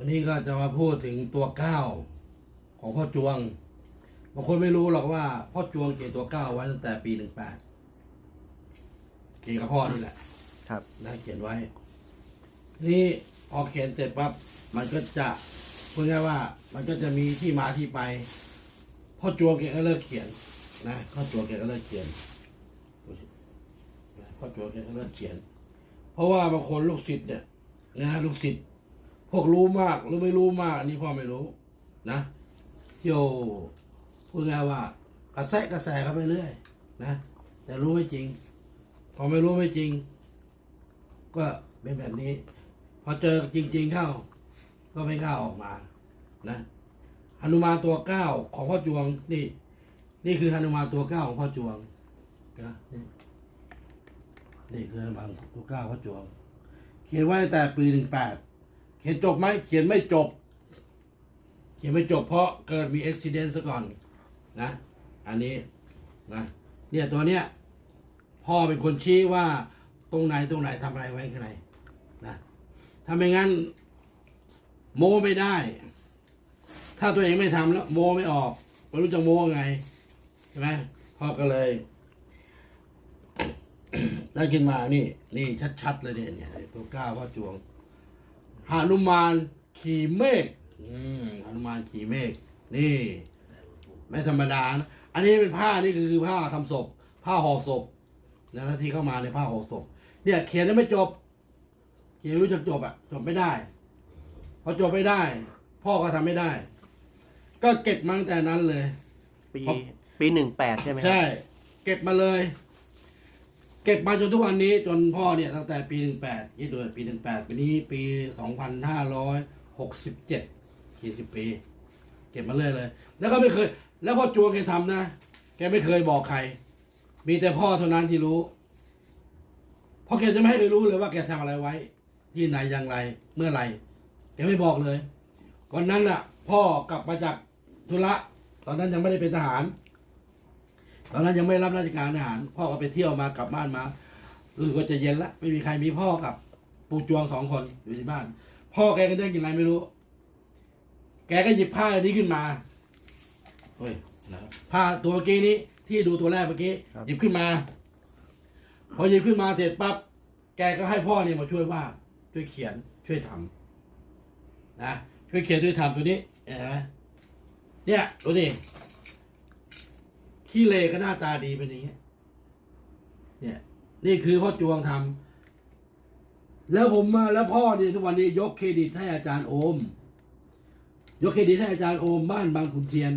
วันนี้ก็จะมาพูดถึงตัวเก้าของพ่อจวงบางคนไม่รู้หรอกว่าพ่อจวงเขียนตัวเก้าไว้ตั้งแต่ปีหนึ่งแปดเขียนกับพ่อนี่แหละ ครับนะเขียนไว้ นี่พอเขียนเสร็จปั๊บมันก็จะพูดง่ายๆว่า มันก็จะมีที่มาที่ไปพ่อจวงแกก็เลิกเขียนนะพ่อจวงแกก็เลิกเขียนดูสินะพ่อจวงแกก็เลิกเขียน เพราะว่าบางคนลูกศิษย์เนี่ยนะลูกศิษย์ พวกรู้มากหรือไม่รู้มากอันนี้พ่อไม่รู้ นะเที่ยวพูดง่ายว่ากระแสกระแสเข้าไปเรื่อยนะแต่รู้ไม่จริง พอไม่รู้ไม่จริง ก็เป็นแบบนี้ พอเจอจริง ๆเข้า ก็ไม่กล้าออกมา นะหนุมานตัวเก้าของพ่อจวงนี่ นี่คือหนุมานตัวเก้าของพ่อจวงนะนี่นี่คือหนุมานตัวเก้าพ่อจวง เขียนไว้แต่ปีหนึ่งแปด เขียนจบไหมเขียนไม่จบ เขียนไม่จบเพราะเกิดมีอุบิเหตุซะก่อนนะ อันนี้นะเนี่ยตัวเนี้ยพ่อเป็นคนชี้ว่าตรงไหนตรงไหนทำอะไรไว้ข้างในนะถ้าไม่งั้น โมไม่ได้ ถ้าตัวเองไม่ทำแล้ว โมไม่ออกไม่รู้จะโมยังไงใช่ไหมพ่อก็เลยได้กินมานี่ นี่ชัดๆเลยเนี่ยเนี่ยตัวก้าวพ่อจวง หานุมานขี่เมฆอืมหานุมานขี่เมฆนี่ ไม่ธรรมดานะอันนี้เป็นผ้านี่คือผ้าทำศพ ผ้าห่อศพนะที่เข้ามาในผ้าห่อศพ เนี่ยเขียนแล้วไม่จบ เขียนไม่รู้จะจบอะ จบไม่ได้พอจบไม่ได้ พ่อก็ทำไม่ได้ ก็เก็บมาตั้งแต่นั้นเลย ปีครับปีหนึ่งแปดใช่ไหมครับ ใช่ เก็บมาเลย เก็บมาจนทุกวันนี้จนพ่อเนี่ยตั้งแต่ปีหนึ่งแปดยี่ดูปีหนึ่งแปดปีนี้ปีสองพันห้าร้อยหกสิบเจ็ดกี่สิบปี เก็บมาเลยเลย แล้วก็ไม่เคย แล้วพ่อจวงแกทำนะ แกไม่เคยบอกใคร มีแต่พ่อเท่านั้นที่รู้เพราะแกจะไม่ให้ใครรู้เลยว่าแกทำอะไรไว้ ที่ไหนอย่างไรเมื่อไหร่แกไม่บอกเลยวันนั้นน่ะ พ่อกลับมาจากธุระตอนนั้นยังไม่ได้เป็นทหาร ตอนนั้นยังไม่รับราชการทหาร พ่อก็ไปเที่ยวมากลับบ้านมารู้ก็จะเย็นละไม่มีใครมีพ่อกับปู่จวงสองคนอยู่ที่บ้าน พ่อแกก็เดินยังไงไม่รู้ แกก็หยิบผ้าอันนี้ขึ้นมาเฮ้ยนะครับผ้าตัวเมื่อกี้นี้ ที่ดูตัวแรกเมื่อกี้หยิบขึ้นมา พอหยิบขึ้นมาเสร็จปั๊บแกก็ให้พ่อเนี่ยมาช่วยวาดช่วยเขียนช่วยทำนะช่วยเขียนช่วยทำตัวนี้เห็นไหมเนี่ยดูดิ ขี้เลก็หน้าตาดีเป็นอย่างเงี้ย เนี่ย นี่คือพ่อจวงทำแล้วผมมาแล้วพ่อเนี่ยทุกวันนี้ยกเครดิตให้อาจารย์โอม ยกเครดิตให้อาจารย์โอมบ้านบางขุนเทียน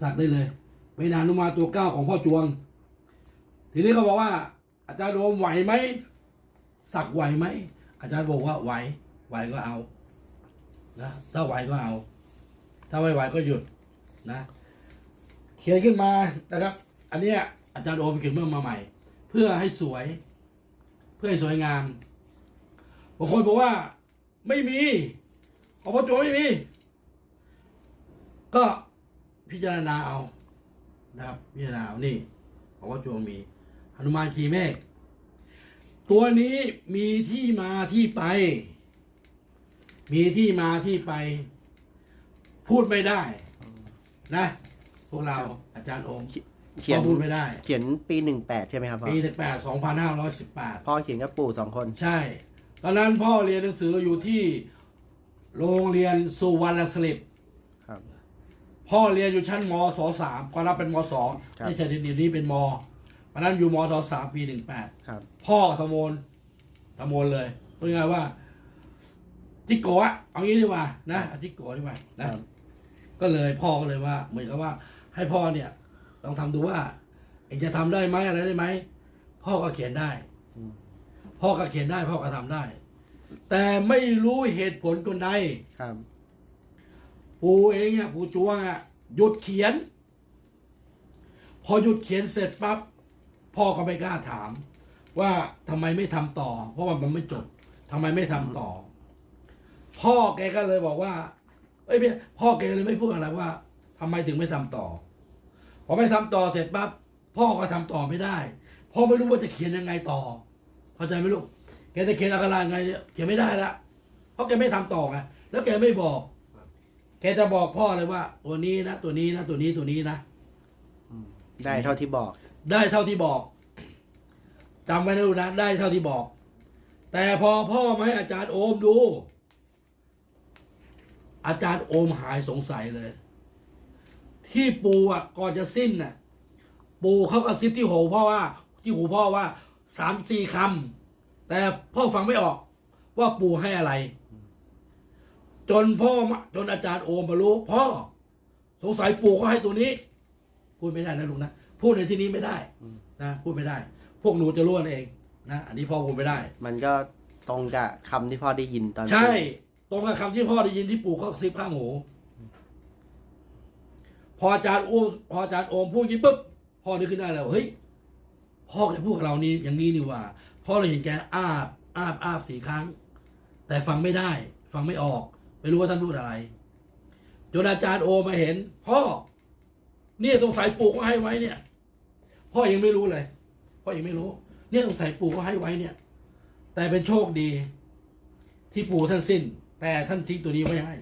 สักได้เลยเป็นหานุมาตัวเก้าของพ่อจวง ทีนี้เขาบอกว่า อาจารย์โอมไหวไหมสักไหวไหมอาจารย์บอกว่าไหวไหวก็เอานะถ้าไหวก็เอา ถ้าไม่ไหวก็หยุดนะ เขียนขึ้นมานะครับ อันนี้อาจารย์โอมเขียนเมื่อมาใหม่ เพื่อให้สวย เพื่อให้สวยงามบางคนบอกว่าไม่มีของพ่อโจไม่มี ก็พิจารณาเอานะครับพิจารณาเอานี่ของพ่อโจมีหนุมานขีเมฆตัวนี้มีที่มาที่ไป มีที่มาที่ไป พูดไม่ได้นะ พวกเราอาจารย์องค์เขียนพ่อพูดไม่ได้ เขียนปีหนึ่งแปดใช่ไหมครับพ่อปีแปดสองพันห้าร้อยสิบแปดพ่อเขียนกับปู่สองคน ใช่ ตอนนั้นพ่อเรียนหนังสืออยู่ที่โรงเรียนสุวรรณสลิปครับพ่อเรียนอยู่ชั้นมศสามก็รับเป็นมสองครับไม่ใช่เดี๋ยวนี้เป็นมตอนนั้นอยู่มศสามปีหนึ่งแปดครับพ่อทำโมนทำโมนเลยพูดง่ายๆว่าจิโกะเอางี้ดีกว่านะเอาจิโกะดีกว่านะครับก็เลยพ่อก็เลยว่า เหมือนกับว่า ให้พ่อเนี่ยลองทำดูว่าเองจะทำได้ไหมอะไรได้ไหมพ่อก็เขียนได้อืมพ่อก็เขียนได้ พ่อก็ทำได้ แต่ไม่รู้เหตุผลคนใดครับปู่เองเนี่ยปู่จวงอะหยุดเขียน พอหยุดเขียนเสร็จปั๊บพ่อก็ไม่กล้าถาม ว่าทำไมไม่ทำต่อ เพราะว่ามันไม่จบทำไมไม่ทำต่อ พ่อแกก็เลยบอกว่าเอ้ยไม่พ่อแกเลยไม่พูดอะไรว่า ทำไมถึงไม่ทำต่อ พอไม่ทำต่อเสร็จปั๊บพ่อก็ทำต่อไม่ได้พ่อไม่รู้ว่าจะเขียนยังไงต่อ เข้าใจไหมลูกแกจะเขียนอะไรไงเนี่ยเขียนไม่ได้ละเพราะแกไม่ทำต่อไงแล้วแกไม่บอก แกจะบอกพ่อเลยว่า ตัวนี้นะตัวนี้นะตัวนี้ตัวนี้นะได้เท่าที่บอก ได้เท่าที่บอกจำไว้นะลูกนะได้เท่าที่บอก แต่พอพ่อมาให้อาจารย์โอมดู อาจารย์โอมหายสงสัยเลย ที่ปู่อะก่อนจะสิ้นน่ะ ปู่เขากระซิบที่หูพ่อว่า ที่หูพ่อว่าสามสี่คำแต่พ่อฟังไม่ออก ว่าปู่ให้อะไร จนพ่อมาจนอาจารย์โอมมารู้พ่อ สงสัยปู่ก็ให้ตัวนี้ พูดไม่ได้นะลุงนะพูดในที่นี้ไม่ได้นะพูดไม่ได้ พวกหนูจะรู้กันเองนะอันนี้พ่อพูดไม่ได้ มันก็ตรงกับคำที่พ่อได้ยินตอน ใช่ ตรงกับคำที่พ่อได้ยินที่ปู่เขาซิบข้างหู พออาจารย์โอมพออาจารย์โอมพูดอย่างนี้ปุ๊บพ่อนึกขึ้นได้แล้วเฮ้ยพ่อแกพูดกับเรานี่อย่างนี้นี่ว่าพ่อเราเห็นแกอ้าบอ้าบอ้าบสี่ครั้ง แต่ฟังไม่ได้ ฟังไม่ออก ไม่รู้ว่าท่านพูดอะไรจนอาจารย์โอมาเห็น พ่อเนี่ยสงสัยปู่ก็ให้ไว้เนี่ย พ่อยังไม่รู้เลยพ่อยังไม่รู้ เนี่ยสงสัยปู่ก็ให้ไว้เนี่ย แต่เป็นโชคดี ที่ปู่ท่านสิ้น แต่ท่านทิ้งตัวนี้ไว้ให้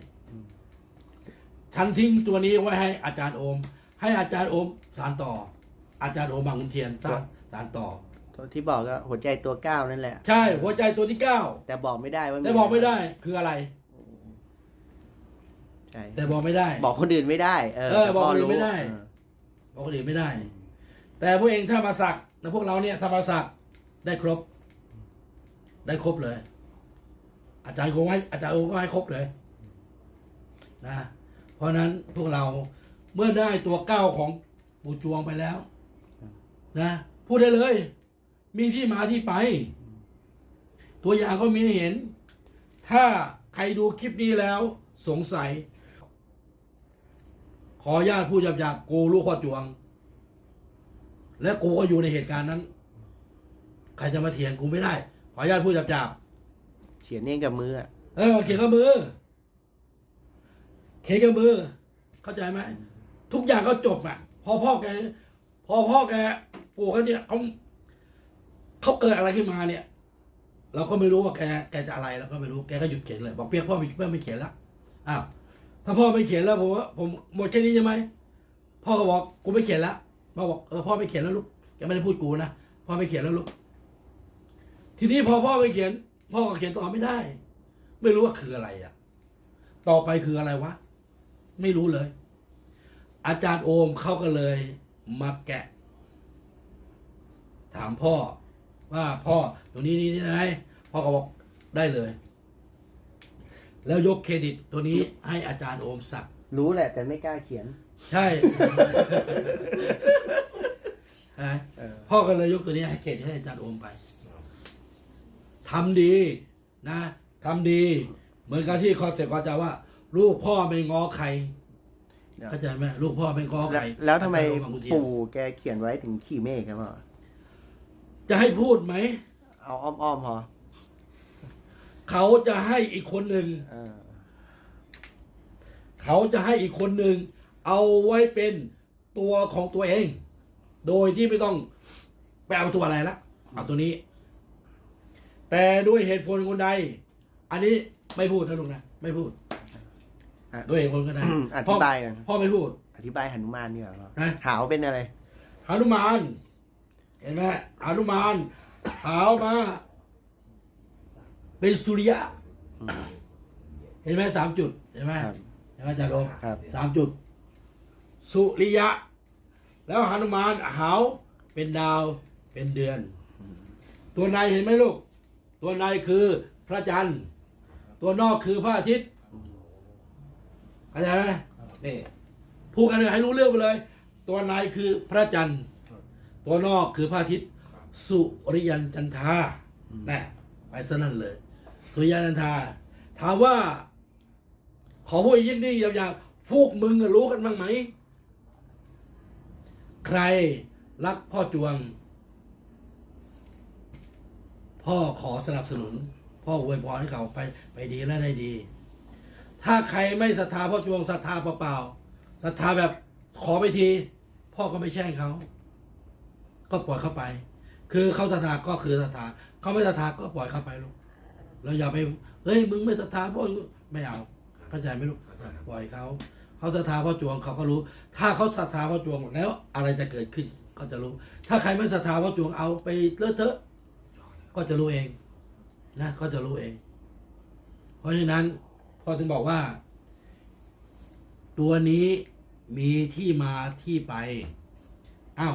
ฉันทิ้งตัวนี้ไว้ให้อาจารย์โอม ให้อาจารย์โอมสารต่อ อาจารย์โอมบางขุนเทียนสารสารต่อ ตัวที่บอกก็หัวใจตัวก้าวนั่นแหละ ใช่ หัวใจตัวที่เก้าแต่บอกไม่ได้ว่าแต่บอกไม่ได้คืออะไร ใช่แต่บอกไม่ได้ บอกคนอื่นไม่ได้ เออเออแต่บอกพ่คนอื่นไม่ได้เออบอกคนอื่นไม่ได้ แต่พวกเองถ้ามาสักนะพวกเราเนี่ยถ้ามาสักได้ครบ ได้ครบเลย อาจารย์คงให้อาจารย์โอก็ให้ครบเลย นะ เพราะฉะนั้นพวกเราเมื่อได้ตัวเก้าของปู่จวงไปแล้วนะพูดได้เลย มีที่มาที่ไป ตัวอย่างก็มีให้เห็น ถ้าใครดูคลิปนี้แล้วสงสัย ขออนุญาตพูดหยาบๆกูลูกพ่อจวง และกูก็อยู่ในเหตุการณ์นั้น ใครจะมาเถียงกูไม่ได้ ขออนุญาตพูดหยาบเขียนเองกับมืออะๆเออเขียนกับมือ เขียนกับมือ เข้าใจไหมทุกอย่างก็จบอะ พอพ่อแก พอพ่อแกปู่เขาเนี่ยเขาเขาเกิดอะไรขึ้นมาเนี่ย เราก็ไม่รู้ว่าแกแกจะอะไรเราก็ไม่รู้แกก็หยุดเขียนเลย บอกเปียกพ่อไม่พ่อไม่เขียนแล้วอ้าวถ้าพ่อไม่เขียนแล้วผมว่าผมหมดแค่นี้ใช่ไหมพ่อก็บอกกูไม่เขียนแล้วพ่อบอกเออพ่อไม่เขียนแล้วลูกแกไม่ได้พูดกูนะพ่อไม่เขียนแล้วลูกทีนี้พอพ่อไม่เขียน พ่อก็เขียนต่อไม่ได้ ไม่รู้ว่าคืออะไรอะ ต่อไปคืออะไรวะ ไม่รู้เลย อาจารย์โอมเขาก็เลยมาแกะ ถามพ่อว่าพ่อตรงนี้นี่นี่ไงพ่อก็บอกได้เลย แล้วยกเครดิตตัวนี้ให้อาจารย์โอมสักดิ์รู้แหละ แต่ไม่กล้าเขียน ใช่ใช่ไหมเออ พ่อก็เลยยกตัวนี้ให้เครดิตให้อาจารย์โอมไปทำดีนะทำดี เหมือนกับที่คอนเซ็ปต์ของอาจารย์ว่า ลูกพ่อไม่ง้อใครเดี๋ยวเข้าใจไหมลูกพ่อไม่ง้อใคแล้วรแล้วทำไมอาจารย์โอบางขุนเทียนปู่แกเขียนไว้ถึงขี่เมฆครับพ่อจะให้พูดไหม เอาอ้อมๆพอเขาจะให้อีกคนหนึ่งเออเขาจะให้อีกคนหนึ่งเอาไว้เป็นตัวของตัวเอง โดยที่ไม่ต้องไปเอาตัวอะไรละเอาตัวนี้ แต่ด้วยเหตุผลคนใด อันนี้ไม่พูดนะลุงนะ ไม่พูดอะ ด้วยเหตุผลคนใดอืมอธิบายกันพ่อไม่พูด อธิบายหนุมานนี่เหรอพ่อนะหาวเป็นอะไรหานุมาน เห็นไหมหานุมานหาวมา เป็นสุริยะ เห็นไหมสามจุด เห็นไหมครับเห็นไหมอาจารย์โอมครับสามจุด สุริยะ แล้วหนุมานหาวเป็นดาวเป็นเดือน ตัวนายเห็นไหมลูก ตัวนายคือพระจันทร์ ตัวนอกคือพระอาทิตย์ เข้าใจไหมนี่พูดกันเลยให้รู้เรื่องไปเลย ตัวนายคือพระจันทร์ ตัวนอกคือพระอาทิตย์ สุริยันจันทราน่ะไปซะนั่นเลย สุริยันจันทราถามว่า ขอพูดอีกนิดนึงยาวๆพวกมึงอะรู้กันบ้างไหม ใครรักพ่อจวง พ่อขอสนับสนุน พ่ออวยพรให้เขาไปไปดีและได้ดี ถ้าใครไม่ศรัทธาพ่อจวงศรัทธาเปล่าๆศรัทธาแบบขอไปที พ่อก็ไม่แช่งเขาก็ปล่อยเข้าไป คือเขาศรัทธาก็คือศรัทธาเขาไม่ศรัทธาก็ปล่อยเข้าไปลูกเราอย่าไปเฮ้ยมึงไม่ศรัทธาพ่อไม่เอาเข้าใจไหมลูกเข้าใจครับปล่อยเขาเขาศรัทธาพ่อจวงเขาก็รู้ ถ้าเขาศรัทธาพ่อจวงแล้วอะไรจะเกิดขึ้นก็จะรู้ ถ้าใครไม่ศรัทธาพ่อจวงเอาไปเลอะเทอะ ก็จะรู้เอง นะ ก็จะรู้เอง เพราะฉะนั้น พ่อถึงบอกว่า ตัวนี้มีที่มาที่ไป อ้าว